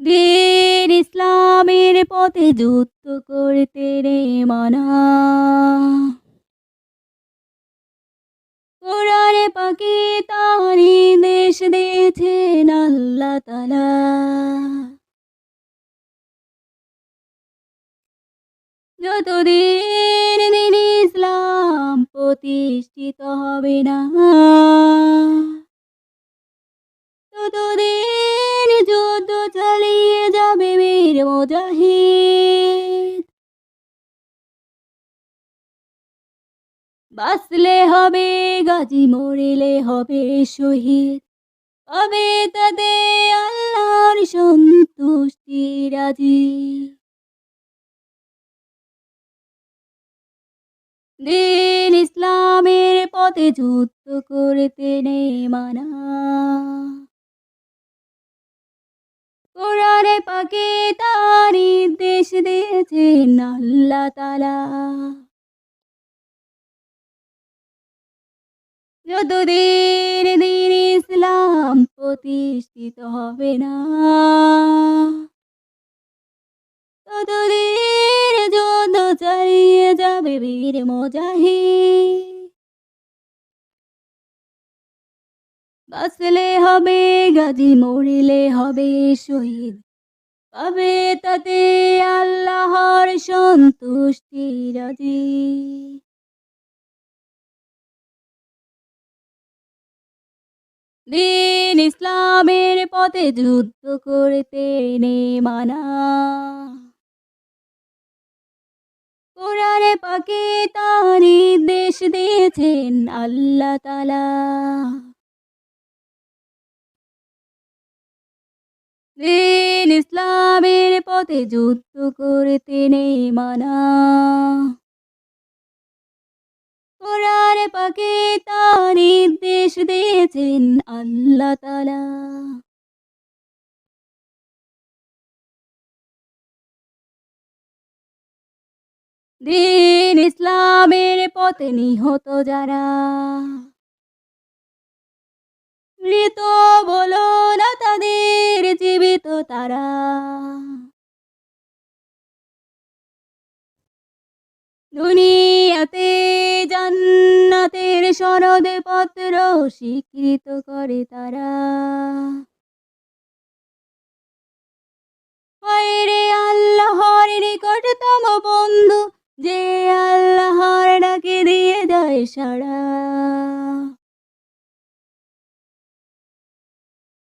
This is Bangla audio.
দিন ইসলামের পথে যুদ্ধ করতে রে মানা। কোরআনে পাকে তারি দেশ দিয়েছেন আল্লাহ তালা যতদিন দিন ইসলাম প্রতিষ্ঠিত হবে না মুজাহিদ। বাঁচলে হবে গাজী, মরিলে হবে শহীদ। হবে তাতে আল্লাহর সন্তুষ্টি রাজি। দিন ইসলামের পথে যুদ্ধ করতে নেই মানা। পাকে তার নির্দেশ দিয়েছেন আল্লাহ তালা যতদিন দিন ইসলাম প্রতিষ্ঠিত হবে না, ততদিন যুদ্ধ চালিয়ে যাবে বীর মুজাহিদ। বাঁচলে হবে গাজী, মরিলে হবে শহীদ। পাবে তাতে আল্লাহর সন্তুষ্টি রাজি। দিন ইসলামের পথে যুদ্ধ করতে নে মানা। কোরআনে পাকে তার নির্দেশ দিয়েছেন আল্লাহ তালা দিন ইসলামের পথে যুদ্ধ করতে নেই মানা। কোরআনে পাকে তার নির্দেশ দিয়েছেন আল্লাহ তালা দিন ইসলামের পথে নিহত যারা, মৃত বলো না তাদের, জীবিত তারা। দুনিয়াতে জান্নাতের সনদ পত্র স্বীকৃত করে তারা। রে আল্লাহর নিকটতম বন্ধু, যে আল্লাহর ডাকে দিয়ে দেয় সাড়া।